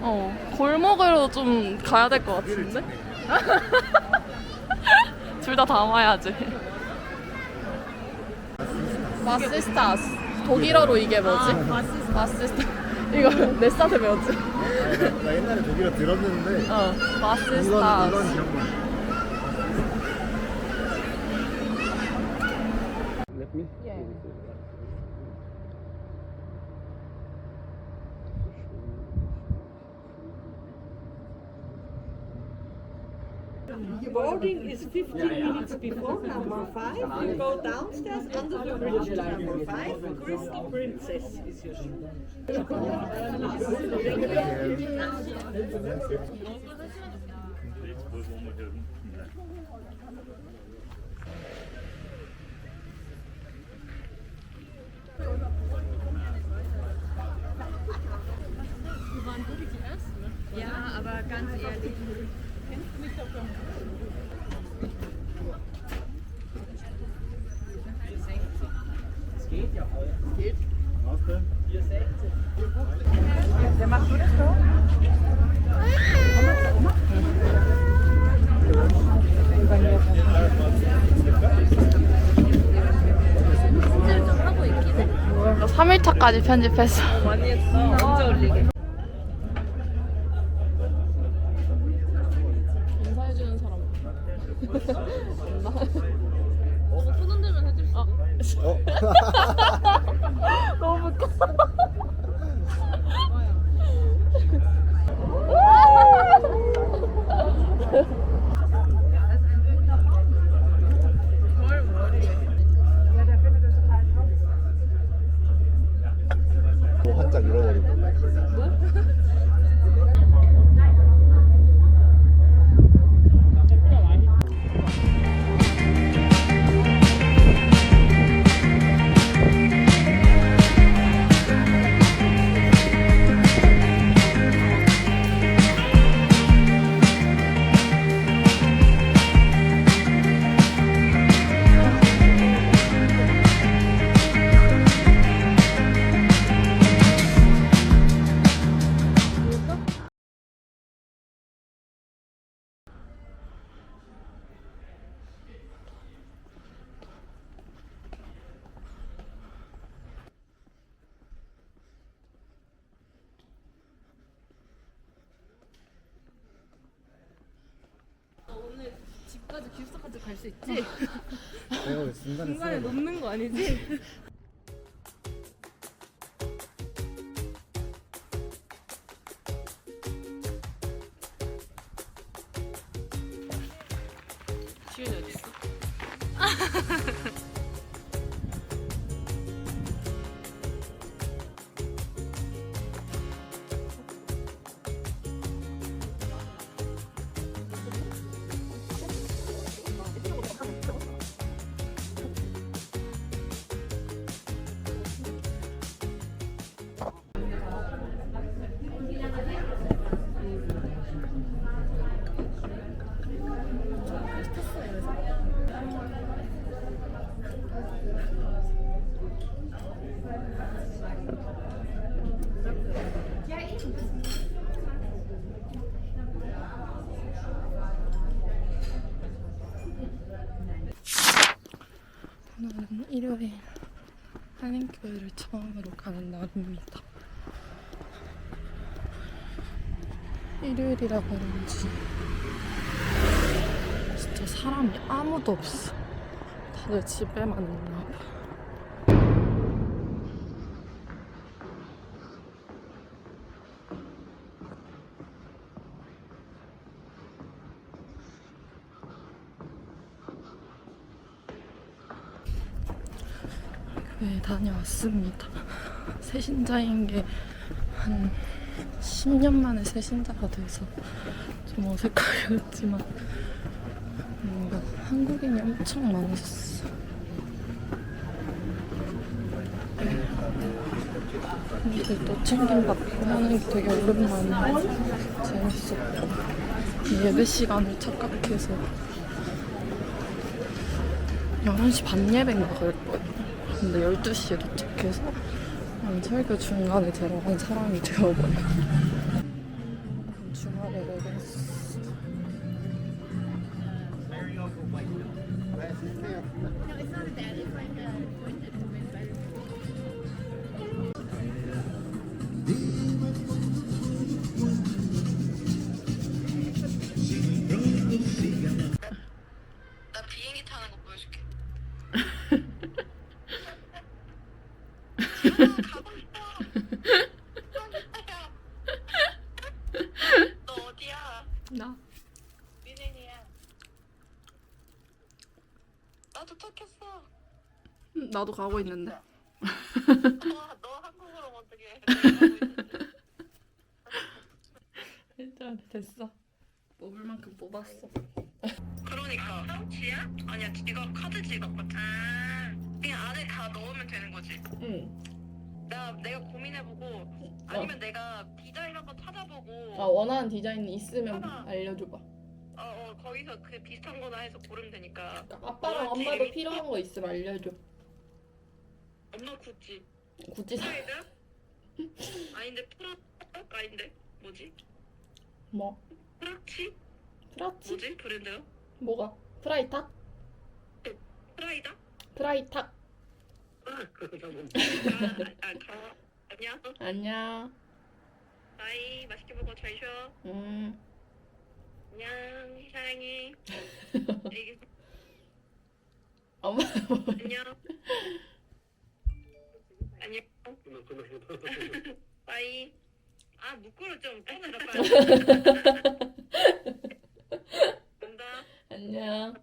어, 골목으로 좀 가야 될 것 같은데? 둘 다 담아야지. 마스스타스. 독일어로 이게 뭐지? 아, 마스스타. 이거 몇 살에 배웠지? 나 옛날에 독일어 들었는데 어 마스스타스 Boarding is 15 minutes before number five. You go downstairs under the bridge to number five. Christy Princess is your ship. Ja, aber ganz ehrlich. Was denn? 편집을 좀 하고 있긴 해. 3일차까지 편집했어. 많이 했어. 언제 올리게? 내가 왜 중간에 중간에 쓰는 놓는 거 아니지? 오늘은 일요일 한인교회를 처음으로 가는 날입니다. 일요일이라 그런지 진짜 사람이 아무도 없어. 다들 집에만 있나 봐. 교회 다녀왔습니다. 새신자인 게 한 10년 만에 새신자가 돼서 좀 어색하게 됐지만 뭔가 한국인이 엄청 많았어. 근데 또 챙김 받고 하는 게 되게 오랜만에 재밌었고 예배 시간을 착각해서 11시 반 예배인가 그랬거든요. 근데 12시에 도착해서 음, 설교 중간에 들어간 사람이 되어버려. 주말 나도 가고 있는데. 너, 너 한국어로 어떻게? 일단 됐어. 뽑을 만큼 뽑았어. 그러니까 파우치야? 아니야 지갑 카드 지갑 같은. 아 그냥 안에 다 넣으면 되는 거지. 응. 나 내가 고민해보고 아니면 내가 디자인 한번 찾아보고. 아 원하는 디자인 있으면 알려줘봐. 어, 어 거기서 그 비슷한 거나 해서 고르면 되니까 아빠랑 엄마도? 필요한 거 있으면 알려줘. 엄마 구찌 굳이 사. 프라이드? 아닌데 프라 아닌데 뭐지? 뭐? 프라치? 프라치? 뭐지 브랜드요? 뭐가? 프라이탁? 프라이다? 프라이탁. 아 그거 뭐 아, 아, 가. 안녕 안녕. 바이 맛있게 먹어 잘 쉬어 음. 안녕 사랑해 엄마 안녕 안녕 바이 아 묶어로 좀 꺼내라 빨리 간다 안녕.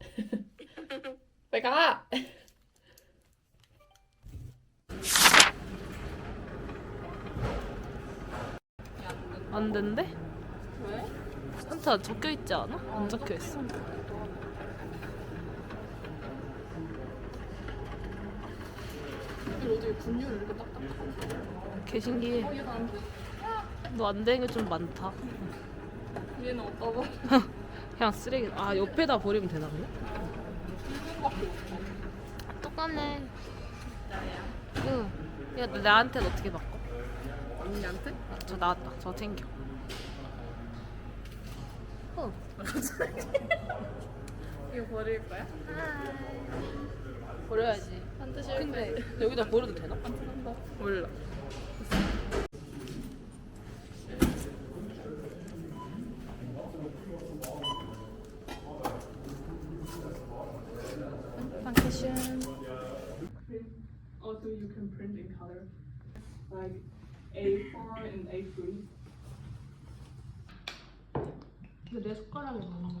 빨리 가. 안 된대? 왜? 산타 적혀 있지 않아? 안 적혀 있어. 분유를 이렇게 딱딱 개 신기해. 너안 되는 게 좀 많다. 얘는 어디다 봐? 그냥 쓰레기. 아 옆에다 버리면 되나 그냥? 똑같네. 응. 야 나한테는 어떻게 바꿔? 언니한테? 아, 저 나왔다. 저 챙겨. 어. 이거 버릴 거야? 버려야지. 실패. 근데 여기다 버려도 되나? 몰라. Dankeschön. Also, you can print in color, like A4 and A3. 근데 내 숟가락이 없는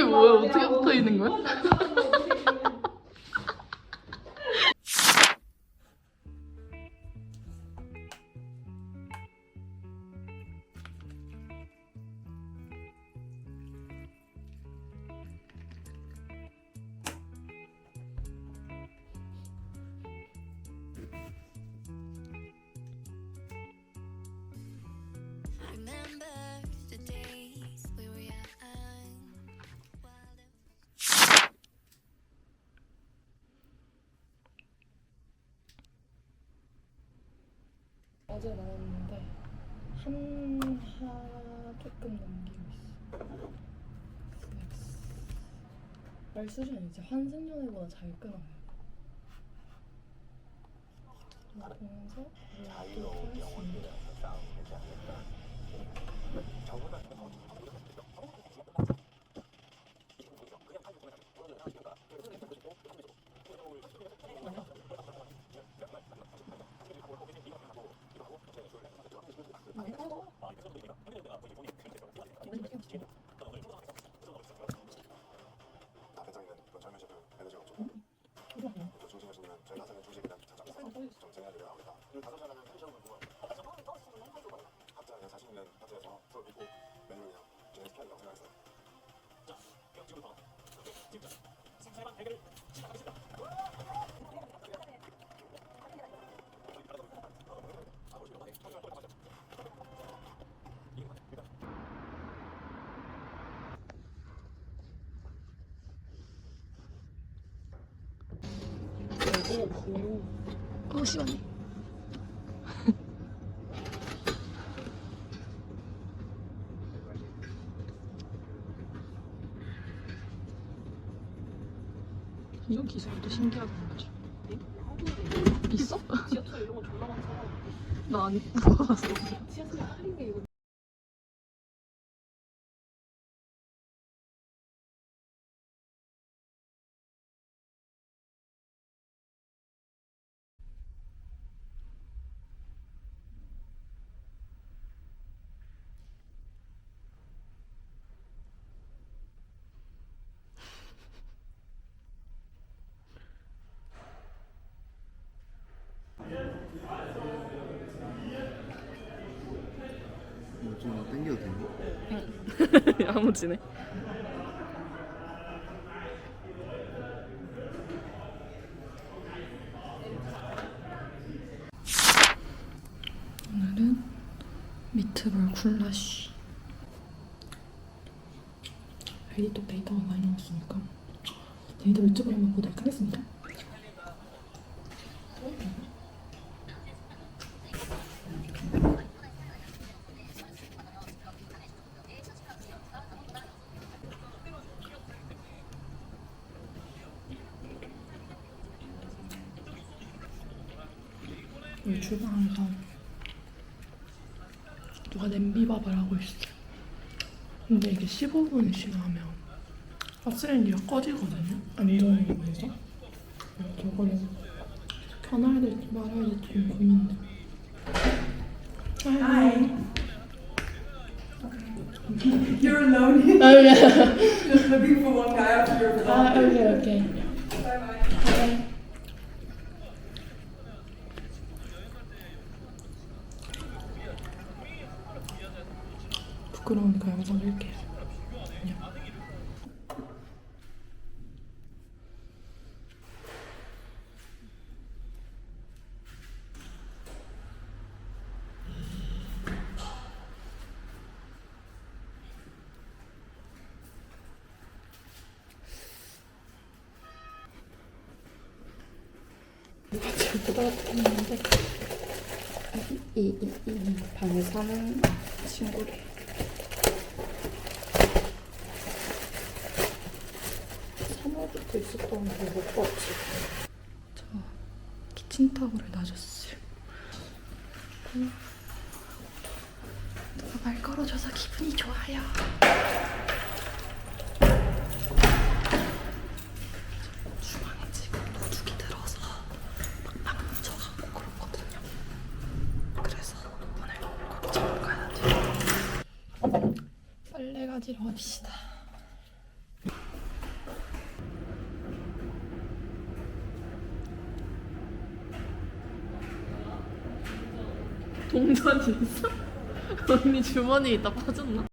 이게 뭐야? 어떻게 붙어 있는 거야? 어제 나왔는데 한하 조금 넘기고 있어. 스냅스. 말 수준은 이제 환승연애보다 잘 끊어요. 보면서 또 할수 있는. 답변장에는 이번 젊은 셰프 에너지가 없죠. 또 중심하시는 저희 나사는 중식이랑 장장. 어 시원해. 이런 기술도 말이야. 있어? 지하철 이런 거 졸라 많잖아. 나 아니 못 봤어. 지하철에 깔린 게 이거. 좀 땡겨도 되니? 야무지네. 오늘은 미트볼 굴라쉬. 아이디톡 데이터가 많이 나왔으니까 데이터 유튜브를 한번 보도록 하겠습니다. 여기 주방에서 누가 냄비밥을 하고 있어요. 근데 이게 15분을 지나면 가스레인지가 꺼지거든요. 안전위해서 저거를 켜놔야 될지 말아야 될지 좀 고민돼. Hi. You're alone. 아, 예. Just looking for one guy after your 아, 오케이, 오케이. 바이. 부끄러우니까 영상 할게요. 안녕. 했는데 이, 이, 이, 이 방에 사는 친구래. 삼월부터 있었던 걸못 봤지. 저 키친타올을 놔줬어요. 누가 말 걸어줘서 기분이 좋아요. 주방에 지금 도둑이 들어서 막방 훔쳐가고 그렇거든요. 그래서 오늘 꼭 잡고 가야 돼요. 빨래 가지러 갑시다. 동전 있어? 언니 주머니에 있다 빠졌나?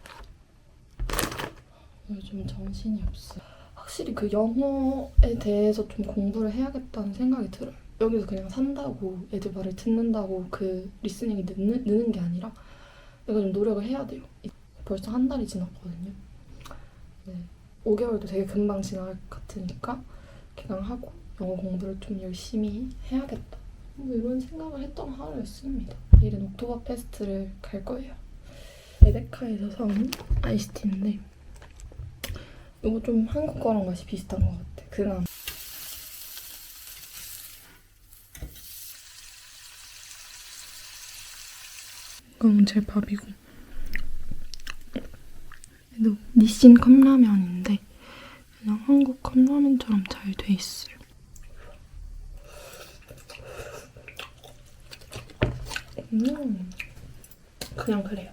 요즘 정신이 없어. 확실히 그 영어에 대해서 좀 공부를 해야겠다는 생각이 들어요. 여기서 그냥 산다고 애들 말을 듣는다고 그 리스닝이 느는, 느는 게 아니라 내가 좀 노력을 해야 돼요. 이- 벌써 한 달이 지났거든요. 네. 5개월도 되게 금방 지날 것 같으니까 개강하고 영어 공부를 좀 열심히 해야겠다. 뭐 이런 생각을 했던 하루였습니다. 내일은 옥토버 페스트를 갈 거예요. 레베카에서 사온 아이스티인데 이거 좀 한국 거랑 맛이 비슷한 것 같아. 그냥 이건 제 밥이고 얘도 니신 컵라면인데 그냥 한국 컵라면처럼 잘 돼 있어요. 음, 그냥 그래요.